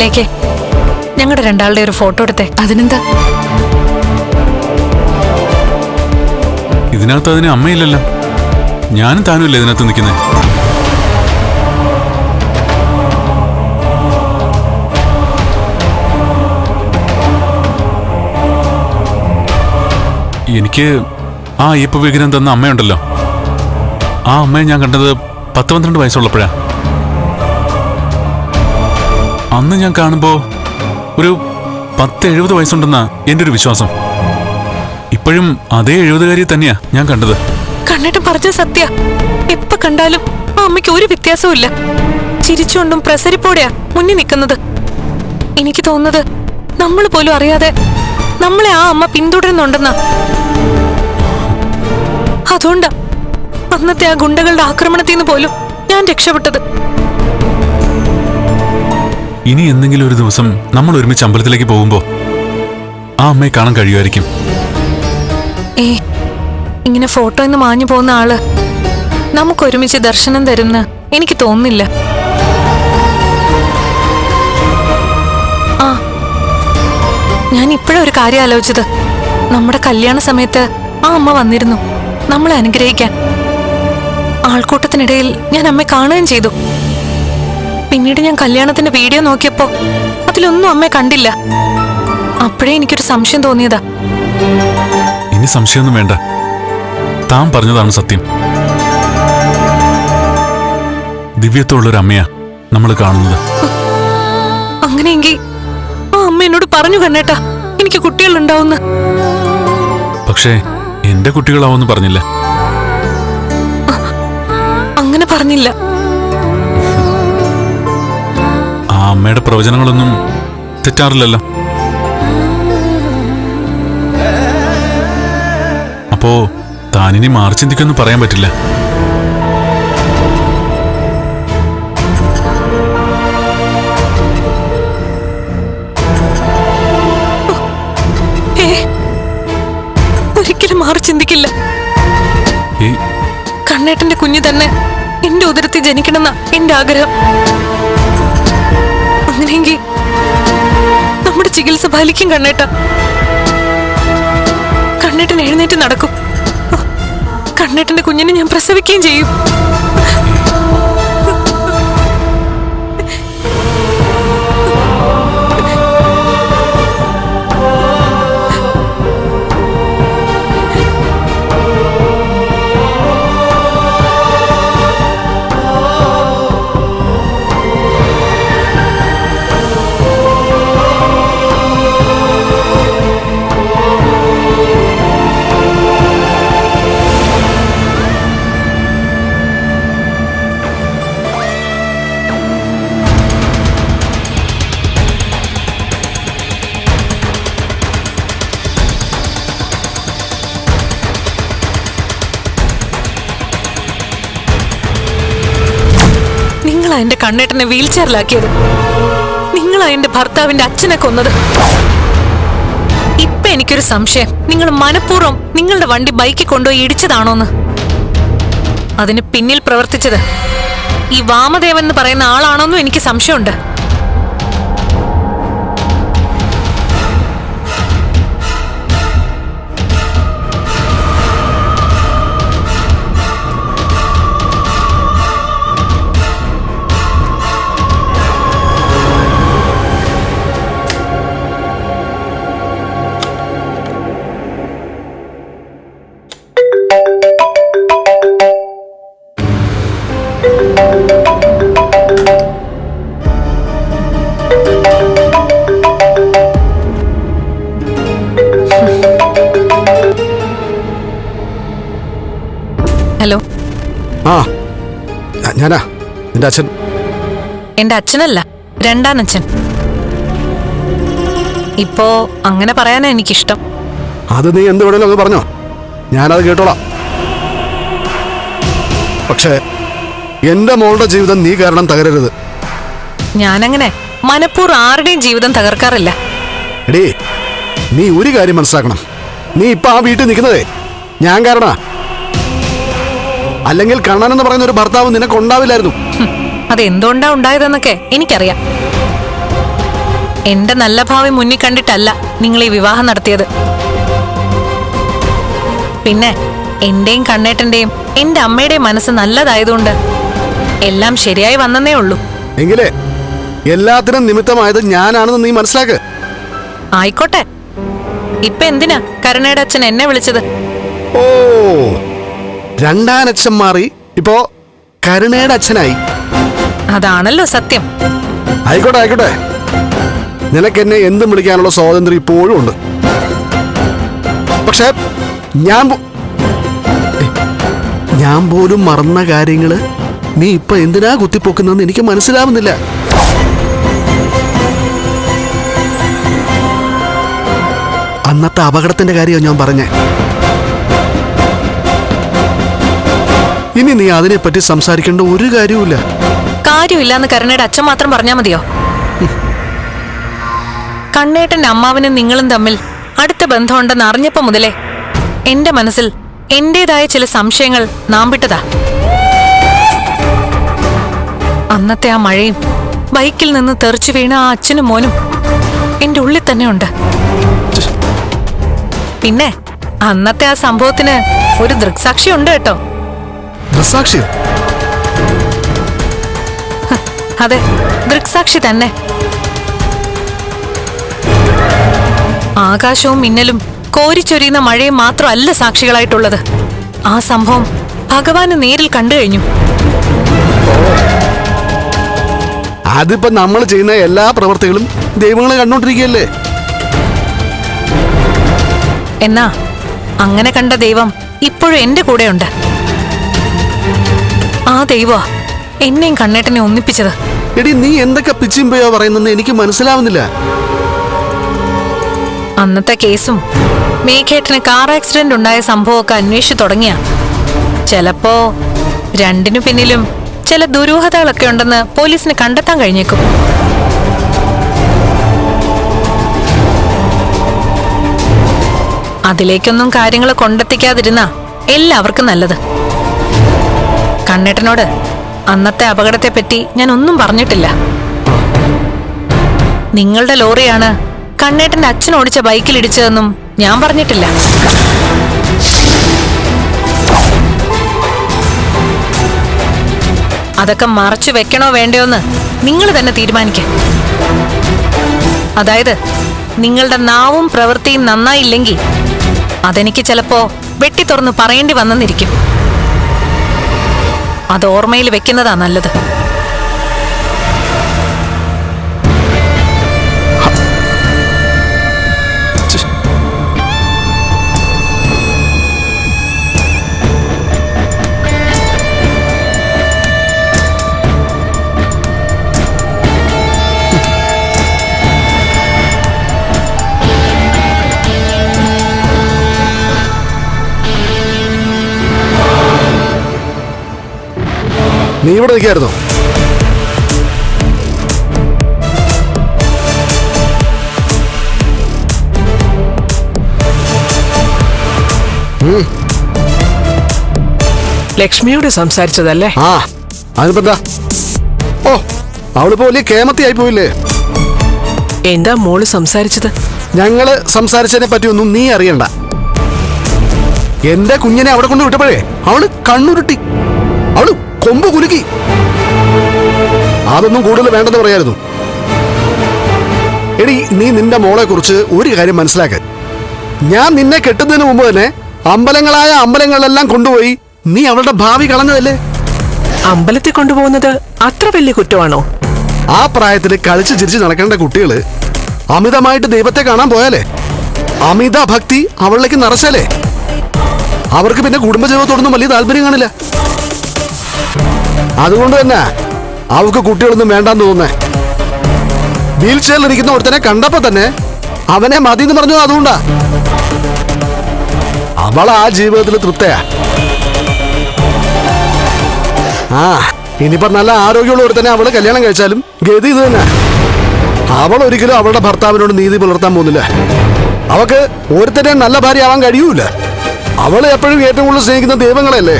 ലേക്കേ ഞങ്ങളുടെ രണ്ടാളുടെ ഒരു ഫോട്ടോ എടുത്തേ. അതിനെന്താ? ഇതിനകത്ത് അതിന് അമ്മയില്ലല്ലോ. ഞാനും താനും ഇല്ല ഇതിനകത്ത് നിൽക്കുന്നത് എനിക്ക് ആ അയ്യപ്പ വിഗ്രഹം തന്ന അമ്മയുണ്ടല്ലോ. ആ അമ്മയെ ഞാൻ കണ്ടത് പത്ത് പന്ത്രണ്ട് വയസ്സുള്ളപ്പോഴാ. അന്ന് ഞാൻ കാണുമ്പോ ഒരു പത്ത് എഴുപത് വയസ്സുണ്ടെന്നാ എന്റെ ഒരു വിശ്വാസം. ഇപ്പോഴും അതേ എഴുപതുകാരി തന്നെയാ ഞാൻ കണ്ടത്. കണ്ണിട്ട് പറഞ്ഞ സത്യ. എപ്പ കണ്ടാലും ആ അമ്മയ്ക്ക് ഒരു വ്യത്യാസവും ഇല്ല ചിരിച്ചുകൊണ്ടും പ്രസരിപ്പോടെയാ മുന്നിൽ നിൽക്കുന്നത്. എനിക്ക് തോന്നുന്നത് നമ്മൾ പോലും അറിയാതെ നമ്മളെ ആ അമ്മ പിന്തുടരുന്നുണ്ടെന്നാ. അതുകൊണ്ടാ അന്നത്തെ ആ ഗുണ്ടകളുടെ ആക്രമണത്തിൽ നിന്ന് പോലും ഞാൻ രക്ഷപ്പെട്ടത്. ഇനി എന്തെങ്കിലും ഒരു ദിവസം നമ്മൾ ഒരുമിച്ച് അമ്പലത്തിലേക്ക് പോകുമ്പോ ആ അമ്മയെ കാണാൻ കഴിയുമായിരിക്കും. ഇങ്ങനെ ഫോട്ടോ എന്ന് മാഞ്ഞു പോകുന്ന ആൾ നമുക്ക് ഒരുമിച്ച് ദർശനം തരുന്ന എനിക്ക് തോന്നുന്നില്ല. ആ ഞാൻ ഒരു കാര്യം ആലോചിച്ചത്. നമ്മുടെ കല്യാണ സമയത്ത് ആ അമ്മ വന്നിരുന്നു നമ്മളെ അനുഗ്രഹിക്കാൻ. ആൾക്കൂട്ടത്തിനിടയിൽ ഞാൻ അമ്മയെ കാണുകയും ചെയ്തു. പിന്നീട് ഞാൻ കല്യാണത്തിന്റെ വീഡിയോ നോക്കിയപ്പോ അതിലൊന്നും അമ്മയെ കണ്ടില്ല. അപ്പോഴേ എനിക്കൊരു സംശയം തോന്നിയതാ. ഇനി സംശയമൊന്നും വേണ്ട. താൻ പറഞ്ഞതാണ് സത്യം. ദിവ്യത്തോടുള്ളൊരു അമ്മയാ നമ്മൾ കാണുന്നത്. അങ്ങനെയെങ്കിൽ ആ അമ്മ എന്നോട് പറഞ്ഞു കണ്ണേട്ടാ എനിക്ക് കുട്ടികളുണ്ടാവുന്ന. പക്ഷേ എന്റെ കുട്ടികളാവെന്ന് പറഞ്ഞില്ല. അങ്ങനെ പറഞ്ഞില്ല. അമ്മയുടെ പ്രവചനങ്ങളൊന്നും തെറ്റാറില്ലല്ലോ. അപ്പോ താനിനി മാറി ചിന്തിക്കൊന്നും പറയാൻ പറ്റില്ല. ഏ ഒരിക്കലും മാറി ചിന്തിക്കില്ല. ഈ കണ്ണേട്ടന്റെ കുഞ്ഞ് തന്നെ എന്റെ ഉദരത്തിൽ ജനിക്കണമെന്ന എന്റെ ആഗ്രഹം. അങ്ങനെയെങ്കിൽ നമ്മുടെ ചികിത്സ ഫലിക്കും കണ്ണേട്ട. കണ്ണേട്ടൻ എഴുന്നേറ്റ് നടക്കും. കണ്ണേട്ടന്റെ കുഞ്ഞിനെ ഞാൻ പ്രസവിക്കുകയും ചെയ്യും. നിങ്ങളാ എന്റെ കണ്ണേട്ടനെ വീൽ ചെയറിലാക്കിയത് നിങ്ങളാ എന്റെ ഭർത്താവിന്റെ അച്ഛനെ കൊന്നത്. ഇപ്പൊ എനിക്കൊരു സംശയം. നിങ്ങൾ മനഃപൂർവം നിങ്ങളുടെ വണ്ടി ബൈക്കിൽ കൊണ്ടുപോയി ഇടിച്ചതാണോന്ന്? അതിന് പിന്നിൽ പ്രവർത്തിച്ചത് ഈ വാമദേവൻ എന്ന് പറയുന്ന ആളാണോന്നും എനിക്ക് സംശയമുണ്ട്. നിന്റെ അച്ഛൻ എന്റെ അച്ഛനല്ല രണ്ടാം അച്ഛൻ ഇപ്പോ അങ്ങനെ പറയാനാ എനിക്കിഷ്ടം. അത് നീ എന്ത് വേണേലും അങ്ങ് പറഞ്ഞോ. ഞാനത് കേട്ടോളാം. പക്ഷേ എന്റെ മോളുടെ ജീവിതം നീ കാരണം തകരരുത്. ഞാനങ്ങനെ മനഃപൂർവം ആരുടെയും ജീവിതം തകർക്കാറില്ല. എടീ നീ ഒരു കാര്യം മനസ്സിലാക്കണം. നീ ഇപ്പൊ ആ വീട്ടിൽ നിൽക്കുന്നതേ. ഞാൻ കാരണ. അല്ലെങ്കിൽ കണ്ണൻ എന്ന് പറയുന്ന ഒരു ഭർത്താവ് നിനക്ക് ഉണ്ടാവില്ലായിരുന്നു. അത് ഉണ്ടായതെന്നൊക്കെ എനിക്കറിയാം. എന്റെ നല്ല ഭാവി മുന്നിൽ കണ്ടിട്ടല്ല നിങ്ങൾ ഈ വിവാഹം നടത്തിയത്. പിന്നെ എന്റെയും കണ്ണേട്ടന്റെയും എന്റെ അമ്മയുടെയും മനസ്സ് നല്ലതായതുകൊണ്ട് എല്ലാം ശരിയായി വന്നേ ഉള്ളൂ. എങ്കിലേ എല്ലാത്തിനും നിമിത്തമായത് ഞാനാണെന്ന് നീ മനസ്സിലാക്ക്. ആയിക്കോട്ടെ. ഇപ്പൊ എന്തിനാ കരുണയുടെ അച്ഛൻ എന്നെ വിളിച്ചത്? ഓ രണ്ടാനച്ഛൻ മാറി. ഇപ്പോ കരുണയുടെ അച്ഛനായി. അതാണല്ലോ സത്യം. ആയിക്കോട്ടെ ആയിക്കോട്ടെ. നിനക്ക് എന്നെ എന്തും വിളിക്കാനുള്ള സ്വാതന്ത്ര്യം ഇപ്പോഴും ഉണ്ട്. പക്ഷെ ഞാൻ ഞാൻ പോലും മറന്ന കാര്യങ്ങൾ നീ ഇപ്പൊ എന്തിനാ കുത്തിപ്പൊക്കുന്നതെന്ന് എനിക്ക് മനസ്സിലാവുന്നില്ല. അന്നത്തെ അപകടത്തിന്റെ കാര്യമാണ് ഞാൻ പറഞ്ഞേ. ഇനി നീ അതിനെപ്പറ്റി സംസാരിക്കേണ്ട ഒരു കാര്യവുമില്ല. കാര്യമില്ലാന്ന് കരുണയുടെ അച്ഛൻ മാത്രം പറഞ്ഞാ മതിയോ? കണ്ണേട്ടൻ അമ്മാവനും നിങ്ങളും തമ്മിൽ അടുത്ത ബന്ധമുണ്ടെന്ന് അറിഞ്ഞപ്പോ മുതലേ എന്റെ മനസ്സിൽ എന്റേതായ ചില സംശയങ്ങൾ നാം വിട്ടതാ. അന്നത്തെ ആ മഴയും ബൈക്കിൽ നിന്ന് തെറിച്ചു വീണ ആ അച്ഛനും മോനും എന്റെ ഉള്ളിൽ തന്നെ ഉണ്ട്. പിന്നെ അന്നത്തെ ആ സംഭവത്തിന് ഒരു ദൃക്സാക്ഷി ഉണ്ട് കേട്ടോ. ദൃസാക്ഷിയോ അതെ ദൃക്സാക്ഷി തന്നെ. ആകാശവും മിന്നലും കോരിച്ചൊരിയുന്ന മഴയും മാത്രമല്ല സാക്ഷികളായിട്ടുള്ളത്. ആ സംഭവം ഭഗവാന് നേരിൽ കണ്ടു കഴിഞ്ഞു. അതിപ്പോ നമ്മൾ ചെയ്യുന്ന എല്ലാ പ്രവർത്തികളും ദൈവങ്ങളെ കണ്ടോണ്ടിരിക്കുകയല്ലേ? എന്നാ അങ്ങനെ കണ്ട ദൈവം ഇപ്പോഴും എന്റെ കൂടെയുണ്ട്. ആ ദൈവ എന്നെയും കണ്ണേട്ടനെ ഒന്നിപ്പിച്ചത്. എടി നീ എന്തൊക്കെ പിച്ചിമ്പയോ പറയുന്നെന്ന് എനിക്ക് മനസ്സിലാവുന്നില്ല. അന്നത്തെ കേസും മേഘേട്ടന് കാർ ആക്സിഡന്റ് ഉണ്ടായ സംഭവമൊക്കെ അന്വേഷിച്ചു തുടങ്ങിയ. ചിലപ്പോ രണ്ടിനു പിന്നിലും ചില ദുരൂഹതകളൊക്കെ ഉണ്ടെന്ന് പോലീസിന് കണ്ടെത്താൻ കഴിഞ്ഞേക്കും. അതിലേക്കൊന്നും കാര്യങ്ങൾ കൊണ്ടെത്തിക്കാതിരുന്ന എല്ലാവർക്കും നല്ലത്. കണ്ണേട്ടനോട് അന്നത്തെ അപകടത്തെ പറ്റി ഞാൻ ഒന്നും പറഞ്ഞിട്ടില്ല. നിങ്ങളുടെ ലോറിയാണ് കണ്ണേട്ടന്റെ അച്ഛൻ ഓടിച്ച ബൈക്കിൽ ഇടിച്ചതെന്നും ഞാൻ പറഞ്ഞിട്ടില്ല. അതൊക്കെ മറച്ചു വെക്കണോ വേണ്ടയോന്ന് നിങ്ങൾ തന്നെ തീരുമാനിക്കാം. അതായത് നിങ്ങളുടെ നാവും പ്രവൃത്തിയും നന്നായില്ലെങ്കിൽ അതെനിക്ക് ചിലപ്പോ വെട്ടി തുറന്ന് പറയേണ്ടി വന്നെന്നിരിക്കും. അത് ഓർമ്മയിൽ വെക്കുന്നതാ നല്ലത്. നീ ഇവിടെ നിൽക്കായിരുന്നോ. ലക്ഷ്മിയോട് സംസാരിച്ചതല്ലേ? ആ അതിനിപ്പോ എന്താ ഓ അവളിപ്പോ വലിയ കേമത്തിയായി പോയില്ലേ? എന്താ മോൾ സംസാരിച്ചത്? ഞങ്ങൾ സംസാരിച്ചതിനെ പറ്റി ഒന്നും നീ അറിയണ്ട. എന്റെ കുഞ്ഞിനെ അവിടെ കൊണ്ട് വിട്ടപ്പോഴേ അവൾ കണ്ണുരുട്ടി. അവൾ കൊമ്പ് കുലുക്കി. അതൊന്നും കൂടുതൽ വേണ്ടെന്ന് പറയായിരുന്നു. എടി നീ നിന്റെ മോളെ കുറിച്ച് ഒരു കാര്യം മനസ്സിലാക്ക. ഞാൻ നിന്നെ കെട്ടുന്നതിന് മുമ്പ് തന്നെ അമ്പലങ്ങളായ അമ്പലങ്ങളിലെല്ലാം കൊണ്ടുപോയി നീ അവളുടെ ഭാവി കളഞ്ഞതല്ലേ? അമ്പലത്തിൽ കൊണ്ടുപോകുന്നത് അത്ര വലിയ കുറ്റമാണോ? ആ പ്രായത്തിൽ കളിച്ച് ചിരിച്ച് നടക്കേണ്ട കുട്ടികൾ അമിതമായിട്ട് ദൈവത്തെ കാണാൻ പോയാലേ? അമിത ഭക്തി അവളിലേക്ക് നിറച്ചാലേ അവർക്ക് പിന്നെ കുടുംബജീവിതത്തോടൊന്നും വലിയ താല്പര്യം കാണില്ല. അതുകൊണ്ട് തന്നെ അവൾക്ക് കുട്ടികളൊന്നും വേണ്ടാന്ന് തോന്നേ വീൽ ചെയറിൽ ഇരിക്കുന്ന ഒരുത്തനെ കണ്ടപ്പോ തന്നെ അവനെ മതി എന്ന് പറഞ്ഞു അതുകൊണ്ടാ. അവൾ ആ ജീവിതത്തിൽ തൃപ്തയാ. ആ ഇനിയിപ്പോ നല്ല ആരോഗ്യമുള്ള ഒരുത്തനെ അവൾ കല്യാണം കഴിച്ചാലും ഗതി ഇത് തന്നെ. അവൾ ഒരിക്കലും അവളുടെ ഭർത്താവിനോട് നീതി പുലർത്താൻ പോകുന്നില്ല. അവക്ക് ഒരുത്തനെ നല്ല ഭാര്യ ആവാൻ കഴിയൂല. അവൾ എപ്പോഴും ഏറ്റവും കൂടുതൽ സ്നേഹിക്കുന്ന ദൈവങ്ങളല്ലേ?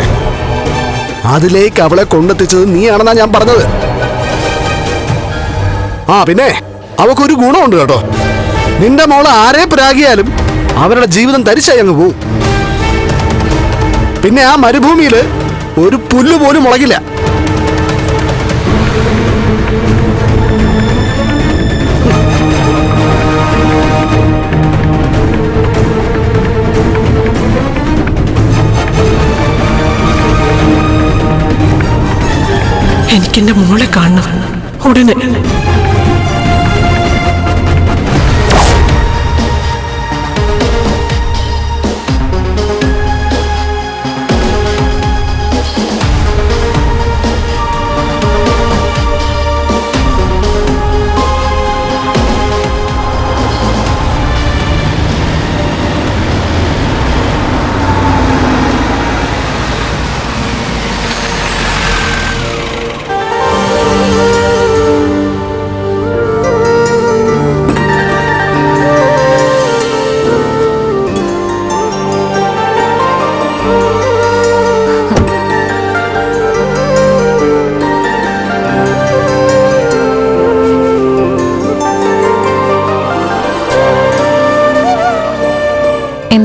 അതിലേക്ക് അവളെ കൊണ്ടെത്തിച്ചത് നീയാണെന്നാ ഞാൻ പറഞ്ഞത്. ആ പിന്നെ അവക്കൊരു ഗുണമുണ്ട് കേട്ടോ. നിന്റെ മോൾ ആരെ പ്രാഗിയാലും അവരുടെ ജീവിതം തരിശായി അങ്ങ് പോവും. പിന്നെ ആ മരുഭൂമിയിൽ ഒരു പുല്ല് പോലും മുളകില്ല. എനിക്കെന്റെ മോളെ കാണണം. ഉടനെ.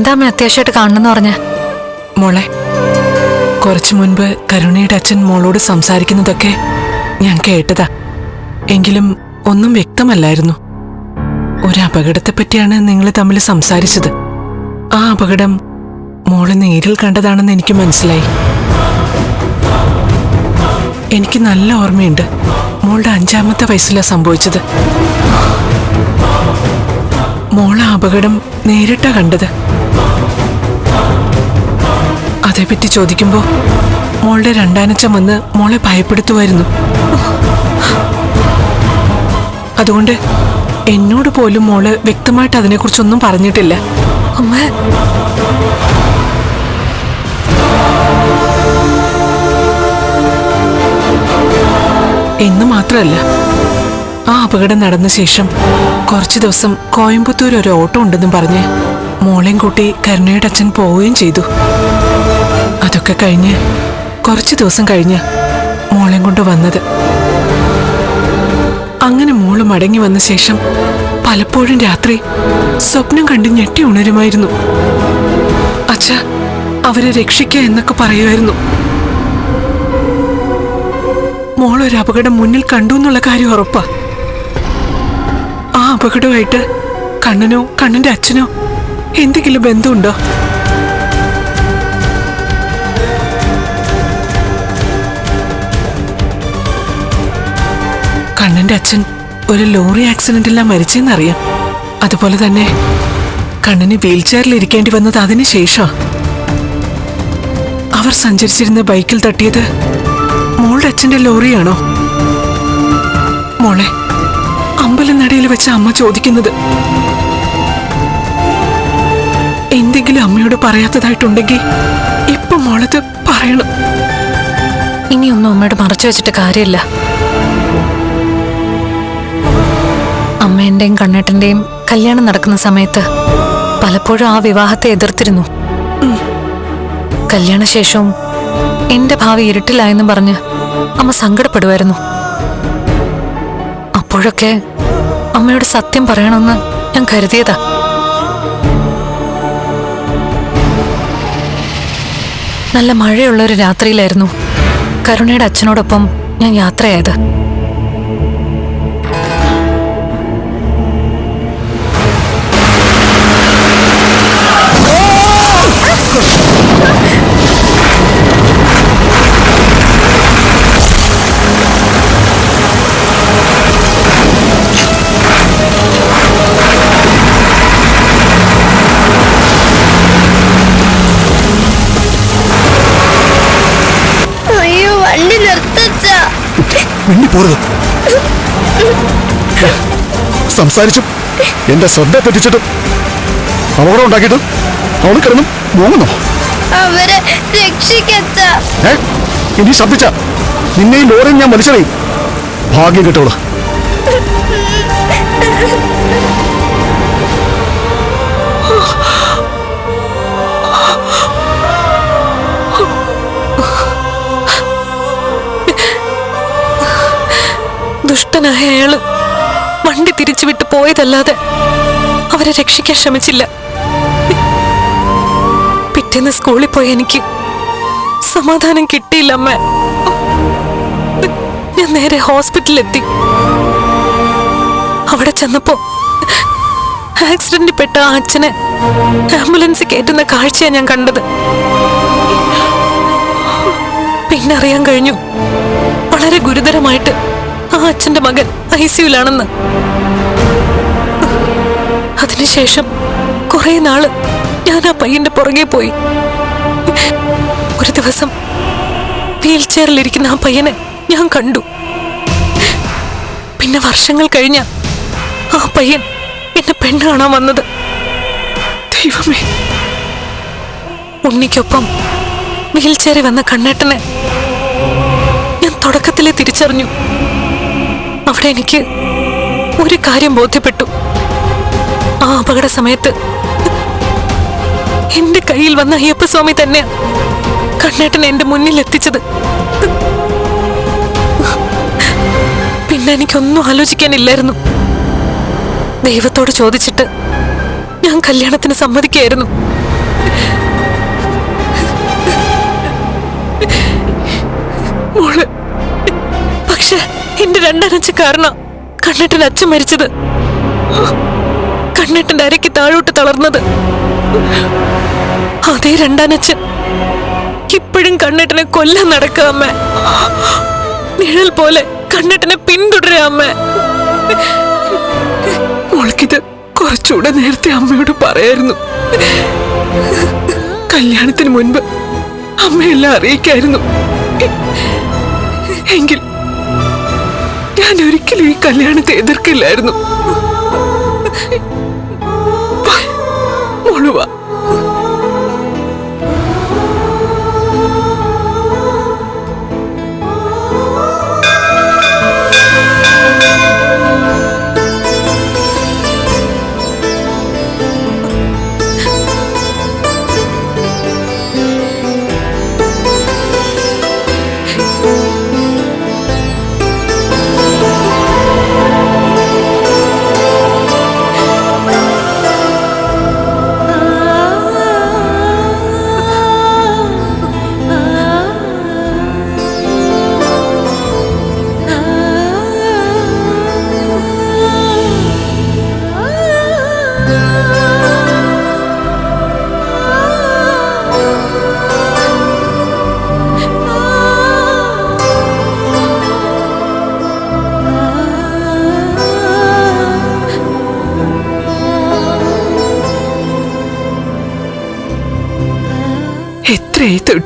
എന്താ അമ്മ അത്യാവശ്യമായിട്ട് കാണണമെന്ന് പറഞ്ഞ? മോളെ കുറച്ചു മുൻപ് കരുണയുടെ അച്ഛൻ മോളോട് സംസാരിക്കുന്നതൊക്കെ ഞാൻ കേട്ടതാ. എങ്കിലും ഒന്നും വ്യക്തമല്ലായിരുന്നു. ഒരു അപകടത്തെ പറ്റിയാണ് നിങ്ങൾ തമ്മിൽ സംസാരിച്ചത്. ആ അപകടം മോൾ നേരിൽ കണ്ടതാണെന്ന് എനിക്ക് മനസ്സിലായി. എനിക്ക് നല്ല ഓർമ്മയുണ്ട് മോളുടെ അഞ്ചാമത്തെ വയസ്സിലാണ് സംഭവിച്ചത്. മോളെ അപകടം നേരിട്ടാ കണ്ടത്. അതേപ്പറ്റി ചോദിക്കുമ്പോ മോളുടെ രണ്ടാനച്ഛൻ വന്ന് മോളെ ഭയപ്പെടുത്തുമായിരുന്നു അതുകൊണ്ട് എന്നോട് പോലും മോൾ വ്യക്തമായിട്ട് അതിനെക്കുറിച്ചൊന്നും പറഞ്ഞിട്ടില്ല. അമ്മ. എന്ന് മാത്രമല്ല ആ അപകടം നടന്ന ശേഷം കുറച്ചു ദിവസം കോയമ്പത്തൂർ ഒരു ഓട്ടോ ഉണ്ടെന്നും പറഞ്ഞ് മോളെയും കൂട്ടി കരുണയുടെ അച്ഛൻ പോവുകയും ചെയ്തു. അതൊക്കെ കഴിഞ്ഞ് കുറച്ച് ദിവസം കഴിഞ്ഞ് മോളെയും കൊണ്ട് വന്നത്. അങ്ങനെ മോൾ മടങ്ങി വന്ന ശേഷം പലപ്പോഴും രാത്രി സ്വപ്നം കണ്ട് ഞെട്ടി ഉണരുമായിരുന്നു. അച്ഛ അവരെ രക്ഷിക്കുക എന്നൊക്കെ പറയുമായിരുന്നു. മോളൊരു അപകടം മുന്നിൽ കണ്ടു എന്നുള്ള കാര്യം ഉറപ്പാ. ആ അപകടമായിട്ട് കണ്ണനോ കണ്ണന്റെ അച്ഛനോ എന്തെങ്കിലും ബന്ധമുണ്ടോ? കണ്ണന്റെ അച്ഛൻ ഒരു ലോറി ആക്സിഡന്റിലാണ് മരിച്ചെന്നറിയാം. അതുപോലെ തന്നെ കണ്ണന് വീൽ ചെയറിൽ ഇരിക്കേണ്ടി വന്നത് അതിന് ശേഷം. അവർ സഞ്ചരിച്ചിരുന്ന ബൈക്കിൽ തട്ടിയത് മോളുടെ അച്ഛന്റെ ലോറിയാണോ? മോളെ അമ്പലനടയിൽ വെച്ച അമ്മ ചോദിക്കുന്നത്. എന്തെങ്കിലും അമ്മയോട് പറയാത്തതായിട്ടുണ്ടെങ്കിൽ ഇപ്പൊ മോളത് പറയണം. ഇനിയൊന്നും അമ്മയോട് മറച്ചു വെച്ചിട്ട് കാര്യമില്ല. അമ്മേന്റെയും കണ്ണേട്ടന്റെയും കല്യാണം നടക്കുന്ന സമയത്ത് പലപ്പോഴും ആ വിവാഹത്തെ എതിർത്തിരുന്നു. കല്യാണശേഷവും എന്റെ ഭാവി ഇരുട്ടിലായെന്നും പറഞ്ഞ് അമ്മ സങ്കടപ്പെടുമായിരുന്നു അപ്പോഴൊക്കെ അമ്മയോട് സത്യം പറയണമെന്ന് ഞാൻ കരുതിയതാ. നല്ല മഴയുള്ള ഒരു രാത്രിയിലായിരുന്നു കരുണയുടെ അച്ഛനോടൊപ്പം ഞാൻ യാത്രയായത്. മിണ്ടി പോരുത്. സംസാരിച്ചും. എന്റെ ശ്രദ്ധ തെറ്റിച്ചിട്ടും അപകടം ഉണ്ടാക്കിയിട്ടും അവൾ കിടന്നും മൂങ്ങുന്നു. അവരെ രക്ഷിക്കച്ച ഇനി ശബ്ദിച്ച നിന്നെയും ലോറിയും ഞാൻ മനസ്സിലായി ഭാഗ്യം കിട്ടോളൂ ദുഷ്ടനായ അയാൾ വണ്ടി തിരിച്ചുവിട്ട് പോയതല്ലാതെ അവരെ രക്ഷിക്കാൻ ശ്രമിച്ചില്ല. പിറ്റേന്ന് സ്കൂളിൽ പോയി എനിക്ക് സമാധാനം കിട്ടിയില്ല അമ്മ. ഞാൻ നേരെ ഹോസ്പിറ്റലിലെത്തി. അവിടെ ചെന്നപ്പോ ആക്സിഡന്റിൽ പെട്ട ആ അച്ഛനെ ആംബുലൻസ് കയറ്റുന്ന കാഴ്ചയാണ് ഞാൻ കണ്ടത്. പിന്നെ അറിയാൻ കഴിഞ്ഞു വളരെ ഗുരുതരമായിട്ട് അച്ഛന്റെ മകൻ ഐ സിയുലാണെന്ന് അതിനുശേഷം കുറെ നാൾ ഞാൻ ആ പയ്യന്റെ പുറകെ പോയി. ഒരു ദിവസം വീൽ ചെയറിലിരിക്കുന്ന ആ പയ്യനെ ഞാൻ കണ്ടു. പിന്നെ വർഷങ്ങൾ കഴിഞ്ഞ ആ പയ്യൻ എന്നെ പെണ്ണ് കാണാൻ വന്നത്. ദൈവമേ. ഉണ്ണിക്കൊപ്പം വീൽ ചെയറിൽ വന്ന കണ്ണേട്ടനെ ഞാൻ തുടക്കത്തിലെ തിരിച്ചറിഞ്ഞു. അവിടെ എനിക്ക് ഒരു കാര്യം ബോധ്യപ്പെട്ടു. ആ അപകട സമയത്ത് എന്റെ കയ്യിൽ വന്ന അയ്യപ്പസ്വാമി തന്നെയാ കണ്ണേട്ടൻ എന്റെ മുന്നിൽ എത്തിച്ചത്. പിന്നെ എനിക്കൊന്നും ആലോചിക്കാനില്ലായിരുന്നു. ദൈവത്തോട് ചോദിച്ചിട്ട് ഞാൻ കല്യാണത്തിന് സമ്മതിക്കായിരുന്നു. എന്റെ രണ്ടനച്ച കാരണം കണ്ണട്ടൻ അച്ഛൻ മരിച്ചത്. കണ്ണട്ടന്റെ അരയ്ക്ക് താഴോട്ട് തളർന്നത്. അതേ രണ്ടാനച്ഛൻ ഇപ്പോഴും കണ്ണട്ടനെ കൊല്ലം നടക്കുക അമ്മ. നിഴൽ പോലെ കണ്ണട്ടനെ പിന്തുടരുക അമ്മ. മോൾക്കിത് കുറച്ചുകൂടെ നേരത്തെ അമ്മയോട് പറയായിരുന്നു. കല്യാണത്തിന് മുൻപ് അമ്മയെല്ലാം അറിയിക്കായിരുന്നു. എങ്കിൽ ഞാൻ ഒരിക്കലും ഈ കല്യാണത്തെ എതിർക്കില്ലായിരുന്നു. വാ,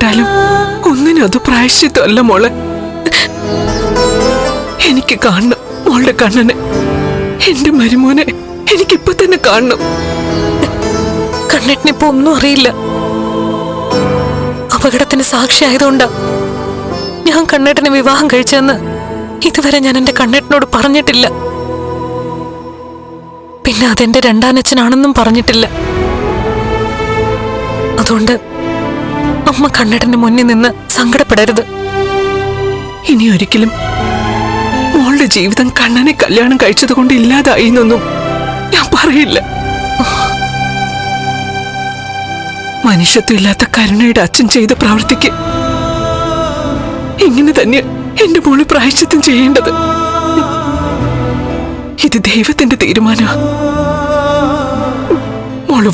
വാ ഒന്നിനും അത് പ്രായശ്ചിത്തമല്ല മോളെ. എനിക്ക് കാണണം മോളുടെ കണ്ണനെ. എന്റെ മരുമോനെ എനിക്കിപ്പോ തന്നെ കാണണം. കണ്ണട്ടിനിപ്പോ ഒന്നും അറിയില്ല. അപകടത്തിന് സാക്ഷിയായതുകൊണ്ടാ ഞാൻ കണ്ണേട്ടനെ വിവാഹം കഴിച്ചെന്ന് ഇതുവരെ ഞാൻ എന്റെ കണ്ണേട്ടനോട് പറഞ്ഞിട്ടില്ല. പിന്നെ അതെന്റെ രണ്ടാനച്ഛനാണെന്നും പറഞ്ഞിട്ടില്ല. അതുകൊണ്ട് അമ്മ കണ്ണടന്റെ മുന്നിൽ നിന്ന് സങ്കടപ്പെടരുത്. ഇനി ഒരിക്കലും മോളുടെ ജീവിതം കണ്ണനെ കല്യാണം കഴിച്ചത് കൊണ്ട് ഇല്ലാതായി എന്നൊന്നും ഞാൻ പറയില്ല. മനുഷ്യത്വം ഇല്ലാത്ത കരുണയുടെ അച്ഛൻ ചെയ്ത പ്രവൃത്തിക്ക് ഇങ്ങനെ തന്നെ എന്റെ മോൾ പ്രായശ്ചിത്തം ചെയ്യേണ്ടത്. ഇത് ദൈവത്തിന്റെ തീരുമാനമാണ് മോൾ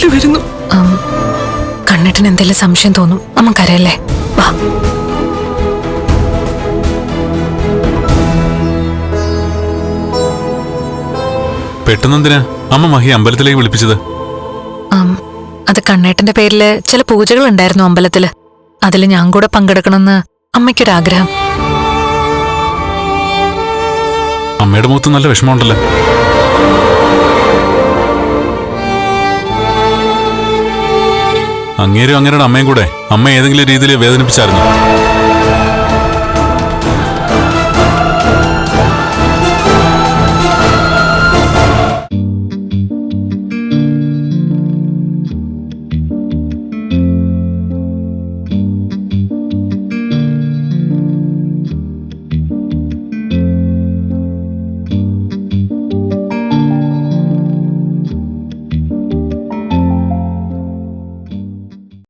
കരച്ചിൽ വരുന്നു? കണ്ണിട്ടിന് എന്തെങ്കിലും സംശയം തോന്നും നമുക്കറിയല്ലേ കരയല്ലേ? വാ. പെട്ടെന്നെന്തിനാ? അമ്മ മഹി അമ്പലത്തിലേക്ക് വിളിപ്പിച്ചത്. അത് കണ്ണേട്ടന്റെ പേരിൽ ചില പൂജകൾ ഉണ്ടായിരുന്നു അമ്പലത്തിൽ. അതിൽ ഞാൻ കൂടെ പങ്കെടുക്കണമെന്ന് അമ്മയ്ക്കൊരാഗ്രഹം. അമ്മയുടെ മുഖത്ത് നല്ല വിഷമമുണ്ടല്ലോ. അങ്ങേരും അങ്ങേരുടെ അമ്മയും കൂടെ അമ്മ ഏതെങ്കിലും രീതിയിൽ വേദനിപ്പിച്ചായിരുന്നു?